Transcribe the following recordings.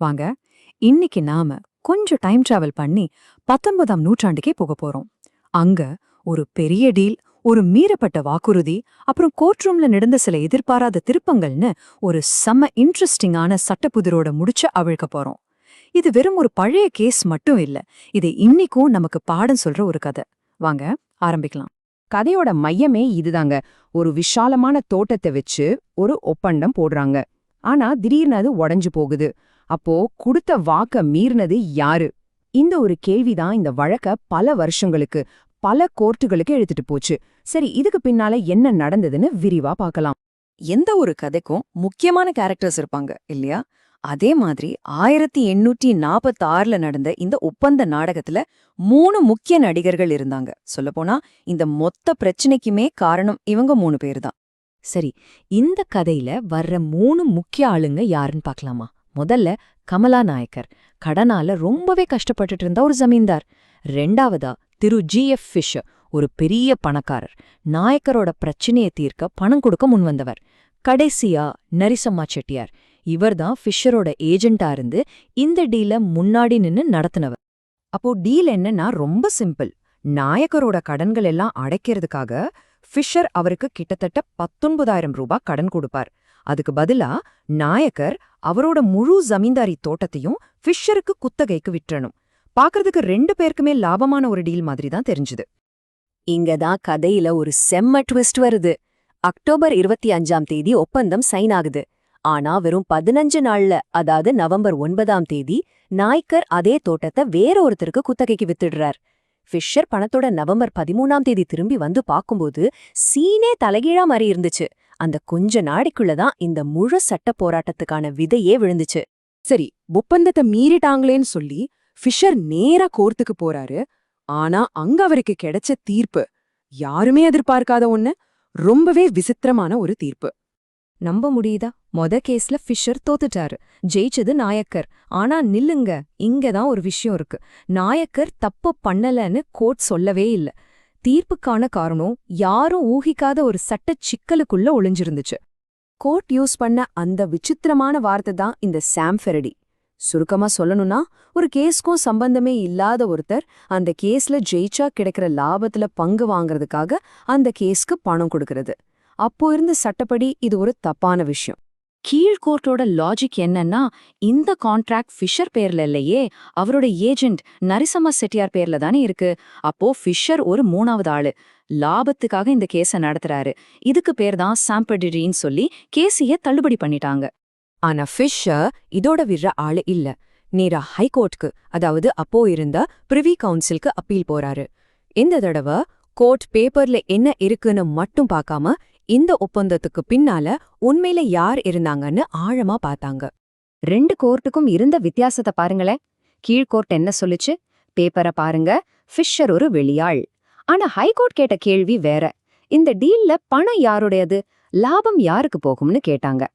வாங்க இன்னைக்கு நாம கொஞ்சம் டைம் டிராவல் பண்ணி பத்தொன்பதாம் நூற்றாண்டுக்கே போக போறோம். அங்க ஒரு பெரிய டீல் ஒரு மீறப்பட்ட வாக்குறுதி அப்புறம் கோர்ட் ரூம்ல நடந்த சில எதிர்பாராத திருப்பங்கள்னு ஒரு செம்ம இன்ட்ரெஸ்டிங்கான சட்டப்புதிரோட முடிச்ச அவிழ்க்க போறோம். இது வெறும் ஒரு பழைய கேஸ் மட்டும் இல்ல இது இன்னிக்கும் நமக்கு பாடம் சொல்ற ஒரு கதை. வாங்க ஆரம்பிக்கலாம். கதையோட மையமே இதுதாங்க. ஒரு விஷாலமான தோட்டத்தை வச்சு ஒரு ஒப்பந்தம் போடுறாங்க. ஆனா திடீர்னு அது உடைஞ்சு போகுது. அப்போ கொடுத்த வாக்க மீறினது யாரு? இந்த ஒரு கேள்விதான் இந்த வழக்க பல வருஷங்களுக்கு பல கோர்ட்டுகளுக்கு எடுத்துட்டு போச்சு. சரி இதுக்கு பின்னால என்ன நடந்ததுன்னு விரிவா பார்க்கலாம். எந்த ஒரு கதைக்கும் முக்கியமான கேரக்டர்ஸ் இருப்பாங்க இல்லையா? அதே மாதிரி ஆயிரத்தி எண்ணூற்றி நாற்பத்தி ஆறுல நடந்த இந்த ஒப்பந்த நாடகத்துல மூணு முக்கிய நடிகர்கள் இருந்தாங்க. சொல்லப்போனா இந்த மொத்த பிரச்சனைக்குமே காரணம் இவங்க மூணு பேர் தான் சரி இந்த கதையில வர்ற மூணு முக்கிய ஆளுங்க யாருன்னு பார்க்கலாமா? முதல்ல கமலா நாயக்கர். கடனால ரொம்பவே கஷ்டப்பட்டுட்டு இருந்த ஒரு ஜமீன்தார். ரெண்டாவதா திரு ஜி. எஃப். ஃபிஷர் ஒரு பெரிய பணக்காரர். நாயக்கரோட பிரச்சனையை தீர்க்க பணம் கொடுக்க முன்வந்தவர். கடைசியா நரிசம்மா செட்டியார். இவர்தான் ஃபிஷரோட ஏஜென்ட்டா இருந்து இந்த டீல முன்னாடி நின்னு நடத்தினவர். அப்போ டீல் என்னன்னா ரொம்ப சிம்பிள். நாயக்கரோட கடன்கள் எல்லாம் அடைக்கிறதுக்காக ஃபிஷர் அவருக்கு கிட்டத்தட்ட பத்தொன்பதாயிரம் ரூபாய் கடன் கொடுப்பார். அதுக்கு பதிலா நாயக்கர் அவரோட முழு ஜமீன்தாரி தோட்டத்தையும் ஃபிஷருக்கு குத்தகைக்கு விற்றணும். பாக்குறதுக்கு ரெண்டு பேருக்குமே லாபமான ஒரு டீல் மாதிரி தான் தெரிஞ்சுது. இங்கதான் கதையில ஒரு செம்ம ட்விஸ்ட் வருது. அக்டோபர் இருபத்தி அஞ்சாம் தேதி ஒப்பந்தம் சைன் ஆகுது. ஆனா வெறும் பதினஞ்சு நாள்ல அதாவது நவம்பர் ஒன்பதாம் தேதி நாய்க்கர் அதே தோட்டத்தை வேற ஒருத்தருக்கு குத்தகைக்கு வித்துடுறார். ஃபிஷர் பணத்தோட நவம்பர் பதிமூணாம் தேதி திரும்பி வந்து பாக்கும்போது சீனே தலைகீழா மாதிரி இருந்துச்சு. அந்த கொஞ்ச நாளைக்குள்ளதான் இந்த முழு சட்ட போராட்டத்துக்கான விதையே விழுந்துச்சு. சரி ஒப்பந்தத்தை மீறிட்டாங்களேன்னு சொல்லி ஃபிஷர் நேரா கோர்த்துக்கு போறாரு. ஆனா அங்க அவருக்கு கிடைச்ச தீர்ப்பு யாருமே எதிர்பார்க்காத ஒண்ணு ரொம்பவே விசித்திரமான ஒரு தீர்ப்பு. நம்ப முடியுதா? மொத கேஸ்ல ஃபிஷர் தோத்துட்டாரு. ஜெயிச்சது நாயக்கர். ஆனா நில்லுங்க இங்கதான் ஒரு விஷயம் இருக்கு. நாயக்கர் தப்பு பண்ணலன்னு கோர்ட் சொல்லவே இல்ல. தீர்ப்புக்கான காரணம் யாரும் ஊகிக்காத ஒரு சட்டச் சிக்கலுக்குள்ள ஒளிஞ்சிருந்துச்சு. கோர்ட் யூஸ் பண்ண அந்த விசித்திரமான வார்த்தை தான் இந்த சாம் ஃபெரடி. சுருக்கமா சொல்லணும்னா ஒரு கேஸ்க்கும் சம்பந்தமே இல்லாத ஒருத்தர் அந்த கேஸ்ல ஜெயிச்சா கிடைக்கிற லாபத்துல பங்கு வாங்குறதுக்காக அந்த கேஸ்க்கு பணம் கொடுக்கறது. அப்போ இருந்த சட்டப்படி இது ஒரு தப்பான விஷயம். கீழ் கோர்ட்டோட லாஜிக் என்னன்னா இந்த கான்ட்ராக்ட் ஃபிஷர் பேர்ல இல்லையே அவரோட ஏஜென்ட் நரிசம்மா செட்டியார் பேர்ல தானே இருக்கு. அப்போ ஃபிஷர் ஒரு மூணாவது ஆளு. லாபத்துக்காக இந்த கேஸ நடத்துறாரு. இதுக்கு பேர் தான் சாம்படிரின்னு சொல்லி கேசிய தள்ளுபடி பண்ணிட்டாங்க. ஆனா ஃபிஷர் இதோட விடுற ஆளு இல்ல. நேரா ஹைகோர்ட்க்கு அதாவது அப்போ இருந்த பிரிவி கவுன்சிலுக்கு அப்பீல் போறாரு. இந்த தடவை கோர்ட் பேப்பர்ல என்ன இருக்குன்னு மட்டும் பார்க்காம இந்த ஒப்பந்தத்துக்கு பின்னால உண்மையில யார் இருந்தாங்கன்னு ஆழமா பார்த்தாங்க. ரெண்டு கோர்ட்டுக்கும் இருந்த வித்தியாசத்தை பாருங்களேன். கீழ்கோர்ட் என்ன சொல்லுச்சு? பேப்பரை பாருங்க. ஃபிஷர் ஒரு வெளியாள். ஆனா ஹைகோர்ட் கேட்ட கேள்வி வேற. இந்த டீல்ல பணம் யாருடையது? லாபம் யாருக்கு போகும்னு கேட்டாங்க.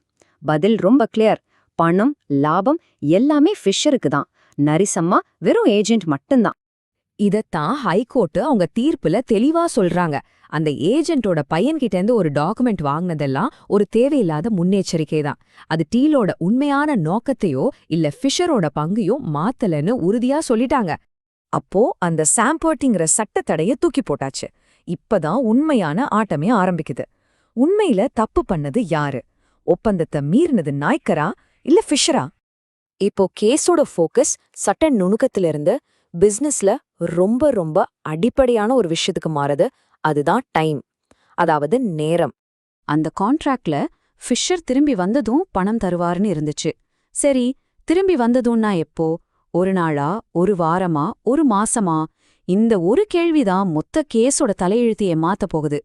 பதில் ரொம்ப கிளியர் பணம் லாபம் எல்லாமே ஃபிஷருக்கு தான். நரிசம்மா வெறும் ஏஜென்ட் மட்டும்தான். இதத்தான் ஹைகோர்ட்டு அவங்க தீர்ப்புல தெளிவா சொல்றாங்க. அந்த ஏஜென்ட்டோட பையன்கிட்ட இருந்து ஒரு டாக்குமெண்ட் வாங்கினதெல்லாம் ஒரு தேவையில்லாத முன்னெச்சரிக்கை தான் அது டீலோட உண்மையான நோக்கத்தையோ இல்ல ஃபிஷரோட பங்கையோ மாத்தலன்னு உறுதியா சொல்லிட்டாங்க. அப்போ அந்த சாம்பர்ட்டிங்கிற சட்டத்தடைய தூக்கி போட்டாச்சு. இப்பதான் உண்மையான ஆட்டமே ஆரம்பிக்குது. உண்மையில தப்பு பண்ணது யாரு? ஒப்பந்தத்தை மீறினது நாய்க்கரா இல்ல ஃபிஷரா இப்போ கேஸோட ஃபோக்கஸ் சட்ட நுணுக்கத்திலிருந்து பிசினஸ்ல ரொம்ப ரொம்ப அடிப்படையான ஒரு விஷயத்துக்கு மாறுது. அதுதான் டைம் அதாவது நேரம். அந்த கான்ட்ராக்ட்ல ஃபிஷர் திரும்பி வந்ததும் பணம் தருவார்னு இருந்துச்சு. சரி திரும்பி வந்ததும்னா எப்போ? ஒரு நாளா? ஒரு வாரமா? ஒரு மாசமா? இந்த ஒரு கேள்விதான் மொத்த கேஸோட தலையெழுத்தையே மாத்த போகுது?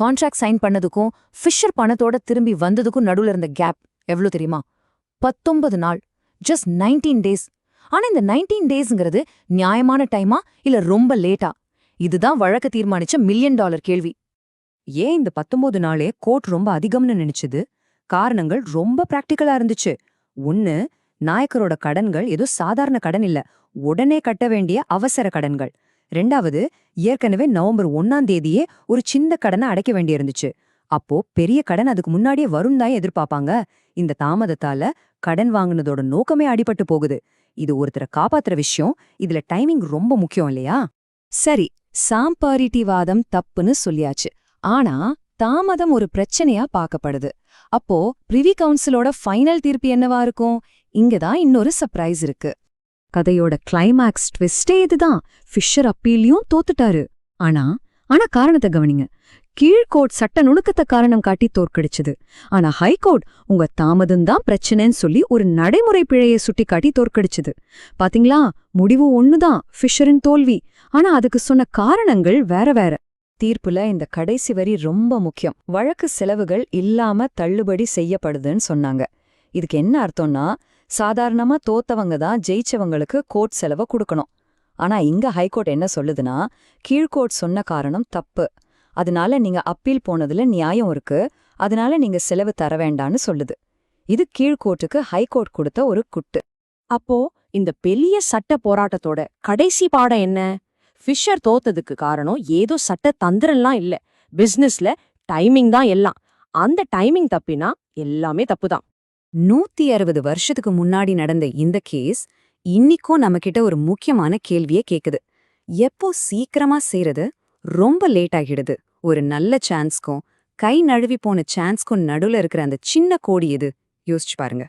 கான்ட்ராக்ட் சைன் பண்ணதுக்கும் ஃபிஷர் பணத்தோட திரும்பி வந்ததுக்கும் நடுவுல இருந்த கேப் எவ்வளோ தெரியுமா? பத்தொன்பது நாள். ஜஸ்ட் நைன்டீன் டேஸ் ஆனா இந்த நைன்டீன் டேஸ்ங்கிறது நியாயமான டைமா இல்ல ரொம்ப லேட்டா? இதுதான் வழக்க தீர்மானிச்ச மில்லியன் டாலர் கேள்வி. ஏன் இந்த பத்தொன்பது நாளே கோர்ட் ரொம்ப அதிகம்னு நினைச்சது? காரணங்கள் ரொம்ப பிராக்டிக்கலா இருந்துச்சு. ஒன்னு நாயக்கரோட கடன்கள் ஏதோ சாதாரண கடன் இல்ல. உடனே கட்ட வேண்டிய அவசர கடன்கள். ரெண்டாவது ஏற்கனவே நவம்பர் ஒன்னாம் தேதியே ஒரு சின்ன கடனை அடைக்க வேண்டியிருந்துச்சு. அப்போ பெரிய கடன் அதுக்கு முன்னாடியே வரும் தான் எதிர்பார்ப்பாங்க. இந்த தாமதத்தால கடன் வாங்குனதோட நோக்கமே அடிபட்டு போகுது. இது ஒருத்தரை காப்பாத்துற விஷயம். இதுல டைமிங் ரொம்ப முக்கியம் இல்லையா? சரி சாம்பாரிட்டிவாதம் தப்புன்னு சொல்லியாச்சு. ஆனா தாமதம் ஒரு பிரச்சனையா பார்க்கப்படுது. அப்போ பிரிவி கவுன்சிலோட ஃபைனல் தீர்ப்பு என்னவா இருக்கும்? இங்கதான் இன்னொரு சர்ப்ரைஸ் இருக்கு. கதையோட கிளைமாக்ஸ் ட்விஸ்டே இதுதான். ஃபிஷர் அப்பீலையும் தோத்துட்டாரு. ஆனா ஆனா காரணத்தை கவனிங்க. கீழ்கோர்ட் சட்ட நுணுக்கத்தை காரணம் காட்டி தோற்கடிச்சது. ஆனா ஹைகோர்ட் உங்க தாமதம் தான் பிரச்சனைன்னு சொல்லி ஒரு நடைமுறை பிழையை சுட்டி காட்டி தோற்கடிச்சது. பாத்தீங்களா? முடிவு ஒண்ணுதான் ஃபிஷரின் தோல்வி. ஆனா அதுக்கு சொன்ன காரணங்கள் வேற வேற. தீர்ப்புல இந்த கடைசி வரி ரொம்ப முக்கியம். வழக்கு செலவுகள் இல்லாம தள்ளுபடி செய்யப்படுதுன்னு சொன்னாங்க. இதுக்கு என்ன அர்த்தம்னா சாதாரணமா தோத்தவங்க தான் ஜெயிச்சவங்களுக்கு கோர்ட் செலவை கொடுக்கணும். ஆனா இங்க ஹைகோர்ட் என்ன சொல்லுதுன்னா கீழ்கோர்ட் சொன்ன காரணம் தப்பு. அதனால நீங்க அப்பீல் போனதுல நியாயம் இருக்கு. அதனால நீங்க செலவு தர வேண்டான்னு சொல்லுது. இது கீழ்கோர்ட்டுக்கு ஹைகோர்ட் கொடுத்த ஒரு குட்டு. அப்போ இந்த பெரிய சட்ட போராட்டத்தோட கடைசி பாடம் என்ன? ஃபிஷர் தோத்ததுக்கு காரணம் ஏதோ சட்ட தந்திரம்லாம் இல்ல. பிசினஸ்ல டைமிங் தான் எல்லாம். அந்த டைமிங் தப்பினா எல்லாமே தப்புதான். நூத்தி அறுபது வருஷத்துக்கு முன்னாடி நடந்த இந்த கேஸ் இன்னிக்கும் நம்மகிட்ட ஒரு முக்கியமான கேள்வியே கேக்குது. எப்போ சீக்கிரமா செய்றது? ரொம்ப லேட் ஆகிடுது. ஒரு நல்ல சான்ஸ்க்கும் கை நழுவி போன சான்ஸ்க்கும் நடுவுல இருக்கிற அந்த சின்ன கோடி எது? யோசிச்சு பாருங்க.